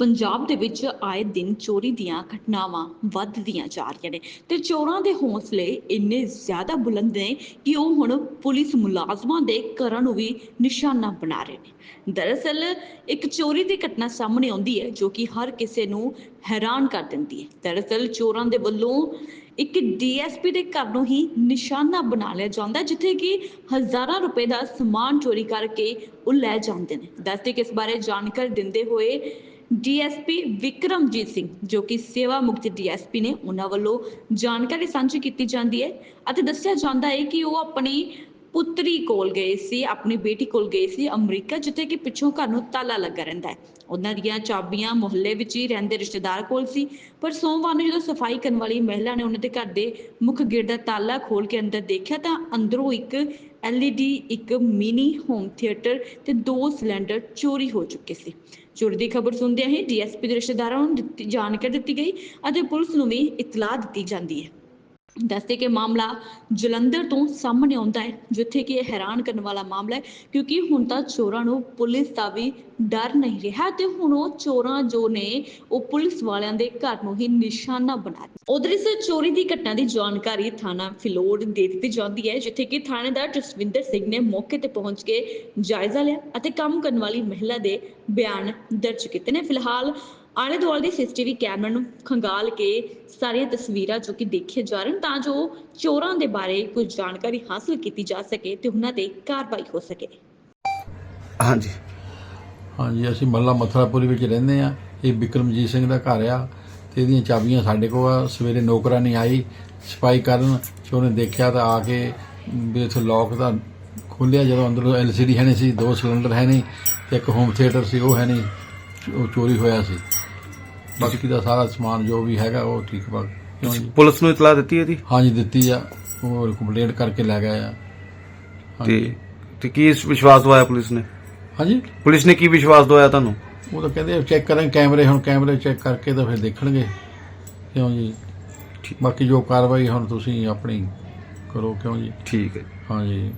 ਪੰਜਾਬ ਦੇ ਵਿੱਚ ਆਏ ਦਿਨ ਚੋਰੀ ਦੀਆਂ ਘਟਨਾਵਾਂ ਵੱਧਦੀਆਂ ਜਾ ਰਹੀਆਂ ਨੇ ਤੇ ਚੋਰਾਂ ਦੇ ਹੌਸਲੇ ਇੰਨੇ ਜ਼ਿਆਦਾ ਬੁਲੰਦ ਨੇ ਕਿ ਉਹ ਹੁਣ ਪੁਲਿਸ ਮੁਲਾਜ਼ਮਾਂ ਦੇ ਘਰਾਂ ਨੂੰ ਵੀ ਨਿਸ਼ਾਨਾ ਬਣਾ ਰਹੇ ਨੇ। ਦਰਅਸਲ ਇੱਕ ਚੋਰੀ ਦੀ ਘਟਨਾ ਸਾਹਮਣੇ ਆਉਂਦੀ ਹੈ ਜੋ ਕਿ ਹਰ ਕਿਸੇ ਨੂੰ ਹੈਰਾਨ ਕਰ ਦਿੰਦੀ ਹੈ। ਦਰਅਸਲ ਚੋਰਾਂ ਦੇ ਵੱਲੋਂ ਇੱਕ ਡੀਐਸਪੀ ਦੇ ਘਰ ਨੂੰ ਹੀ ਨਿਸ਼ਾਨਾ ਬਣਾ ਲਿਆ ਜਾਂਦਾ ਜਿੱਥੇ ਕਿ ਹਜ਼ਾਰਾਂ ਰੁਪਏ ਦਾ ਸਮਾਨ ਚੋਰੀ ਕਰਕੇ ਉਹ ਲੈ ਜਾਂਦੇ ਨੇ। ਦੱਸਦੇ ਕਿ ਇਸ ਬਾਰੇ ਜਾਣਕਾਰੀ ਦਿੰਦੇ ਹੋਏ ਡੀਐਸਪੀ ਵਿਕਰਮਜੀਤ ਸਿੰਘ, ਜੋ ਕਿ ਸੇਵਾ ਮੁਕਤ ਡੀਐਸਪੀ ਨੇ ਉਹਨਾਂ ਵੱਲੋਂ ਜਾਣਕਾਰੀ ਸਾਂਝੀ ਕੀਤੀ ਜਾਂਦੀ ਹੈ ਅਤੇ ਦੱਸਿਆ ਜਾਂਦਾ ਹੈ ਕਿ ਉਹ ਆਪਣੀ ਪੁੱਤਰੀ ਕੋਲ ਗਏ ਸੀ, ਆਪਣੀ ਬੇਟੀ ਕੋਲ ਗਏ ਸੀ ਅਮਰੀਕਾ, ਜਿੱਥੇ ਕਿ ਪਿੱਛੋਂ ਘਰ ਨੂੰ ਤਾਲਾ ਲੱਗਾ ਰਹਿੰਦਾ ਹੈ। ਉਹਨਾਂ ਦੀਆਂ ਚਾਬੀਆਂ ਮੁਹੱਲੇ ਵਿੱਚ ਹੀ ਰਹਿੰਦੇ ਰਿਸ਼ਤੇਦਾਰ ਕੋਲ ਸੀ, ਪਰ ਸੋਮਵਾਰ ਨੂੰ ਜਦੋਂ ਸਫ਼ਾਈ ਕਰਨ ਵਾਲੀ ਮਹਿਲਾ ਨੇ ਉਹਨਾਂ ਦੇ ਘਰ ਦੇ ਮੁੱਖ ਗੇਟ ਦਾ ਤਾਲਾ ਖੋਲ ਕੇ ਅੰਦਰ ਦੇਖਿਆ ਤਾਂ ਅੰਦਰੋਂ ਇੱਕ LED ਇੱਕ ਮਿਨੀ ਹੋਮ ਥੀਏਟਰ ਤੇ ਦੋ ਸਿਲੰਡਰ ਚੋਰੀ ਹੋ ਚੁੱਕੇ ਸੀ। ਚੋਰੀ ਦੀ ਖਬਰ ਸੁਣਦਿਆਂ ਹੀ ਡੀਐਸਪੀ ਦੇ ਰਿਸ਼ਤੇਦਾਰਾਂ ਨੂੰ ਦਿੱਤੀ, ਜਾਣਕਾਰੀ ਦਿੱਤੀ ਗਈ ਅਤੇ ਪੁਲਿਸ ਨੂੰ ਵੀ ਇਤਲਾਹ ਦਿੱਤੀ ਜਾਂਦੀ ਹੈ। ਦੱਸਦੇ ਕਿ ਮਾਮਲਾ ਜਲੰਧਰ ਤੋਂ ਸਾਹਮਣੇ ਆਉਂਦਾ ਹੈ, ਜਿੱਥੇ ਕਿ ਇਹ ਹੈਰਾਨ ਕਰਨ ਵਾਲਾ ਮਾਮਲਾ ਹੈ, ਕਿਉਂਕਿ ਹੁਣ ਤਾਂ ਚੋਰਾਂ ਨੂੰ ਪੁਲਿਸ ਦਾ ਵੀ ਡਰ ਨਹੀਂ ਰਿਹਾ ਤੇ ਹੁਣ ਉਹ ਚੋਰਾਂ ਜੋ ਨੇ, ਉਹ ਪੁਲਿਸ ਵਾਲਿਆਂ ਦੇ ਘਰ ਨੂੰ ਹੀ ਨਿਸ਼ਾਨਾ ਬਣਾ ਰਹੇ ਉਧਰ ਇਸ ਚੋਰੀ ਦੀ ਘਟਨਾ ਦੀ ਜਾਣਕਾਰੀ ਥਾਣਾ ਫਿਲੌਰ ਦੇ ਦਿੱਤੀ ਜਾਂਦੀ ਹੈ, ਜਿੱਥੇ ਕਿ ਥਾਣੇਦਾਰ ਜਸਵਿੰਦਰ ਸਿੰਘ ਨੇ ਮੌਕੇ ਤੇ ਪਹੁੰਚ ਕੇ ਜਾਇਜ਼ਾ ਲਿਆ ਅਤੇ ਕੰਮ ਕਰਨ ਵਾਲੀ ਮਹਿਲਾ ਦੇ ਬਿਆਨ ਦਰਜ ਕੀਤੇ ਨੇ। ਫਿਲਹਾਲ ਆਲੇ ਦੁਆਲੇ ਦੇ ਸੀਸੀਟੀਵੀ ਕੈਮਰੇ ਨੂੰ ਖੰਗਾਲ ਕੇ ਸਾਰੀਆਂ ਤਸਵੀਰਾਂ ਜੋ ਕਿ ਦੇਖੇ ਜਾ ਰਹੇ ਹਨ ਤਾਂ ਜੋ ਚੋਰਾਂ ਦੇ ਬਾਰੇ ਕੁਝ ਜਾਣਕਾਰੀ ਹਾਸਲ ਕੀਤੀ ਜਾ ਸਕੇ ਤੇ ਉਹਨਾਂ ਤੇ ਕਾਰਵਾਈ ਹੋ ਸਕੇ। ਹਾਂਜੀ। ਹਾਂਜੀ ਅਸੀਂ ਮੱਲਾ ਮਥੁਰਾਪੁਰੀ ਵਿੱਚ ਰਹਿੰਦੇ ਆ ਇਹ ਵਿਕਰਮਜੀਤ ਸਿੰਘ ਦਾ ਘਰ ਆ ਤੇ ਇਹਦੀਆਂ ਚਾਬੀਆਂ ਸਾਡੇ ਕੋਲ ਆ। ਸਵੇਰੇ ਨੌਕਰਾਨੀ ਆਈ ਸਫ਼ਾਈ ਕਰਨ ਤੇ ਉਹਨੇ ਦੇਖਿਆ ਤਾਂ ਆ ਕੇ ਵੀ ਇੱਥੇ ਲੋਕ ਦਾ ਖੋਲਿਆ ਜਦੋਂ ਅੰਦਰੋਂ ਐਲਸੀਡੀ ਹੈ ਨਹੀਂ ਸੀ ਦੋ ਸਿਲੰਡਰ ਹੈ ਨਹੀਂ ਤੇ ਇੱਕ ਹੋਮ ਥੀਏਟਰ ਸੀ ਉਹ ਹੈ ਨਹੀਂ ਉਹ ਚੋਰੀ ਹੋਇਆ ਸੀ। ਬਾਕੀ ਦਾ ਸਾਰਾ ਸਮਾਨ ਜੋ ਵੀ ਹੈਗਾ ਉਹ ਠੀਕ ਬਾ ਕਿਉਂ ਜੀ? ਪੁਲਿਸ ਨੂੰ ਇਤਲਾਹ ਦਿੱਤੀ ਇਹਦੀ ਹਾਂਜੀ ਦਿੱਤੀ ਆ। ਉਹ ਕੰਪਲੇਂਟ ਕਰਕੇ ਲੈ ਗਏ ਆ। ਤੇ ਹਾਂਜੀ। ਤੇ ਕੀ ਵਿਸ਼ਵਾਸ ਦਵਾਇਆ ਪੁਲਿਸ ਨੇ? ਹਾਂਜੀ? ਪੁਲਿਸ ਨੇ ਕੀ ਵਿਸ਼ਵਾਸ ਦਵਾਇਆ ਤੁਹਾਨੂੰ? ਉਹ ਤਾਂ ਕਹਿੰਦੇ ਚੈੱਕ ਕਰਾਂਗੇ ਕੈਮਰੇ ਹੁਣ ਕੈਮਰੇ ਚੈੱਕ ਕਰਕੇ ਤਾਂ ਫਿਰ ਦੇਖਣਗੇ। ਕਿਉਂ ਜੀ? ਬਾਕੀ ਜੋ ਕਾਰਵਾਈ ਹੁਣ ਤੁਸੀਂ ਆਪਣੀ ਕਰੋ ਕਿਉਂ ਜੀ? ਠੀਕ ਹੈ ਹਾਂਜੀ।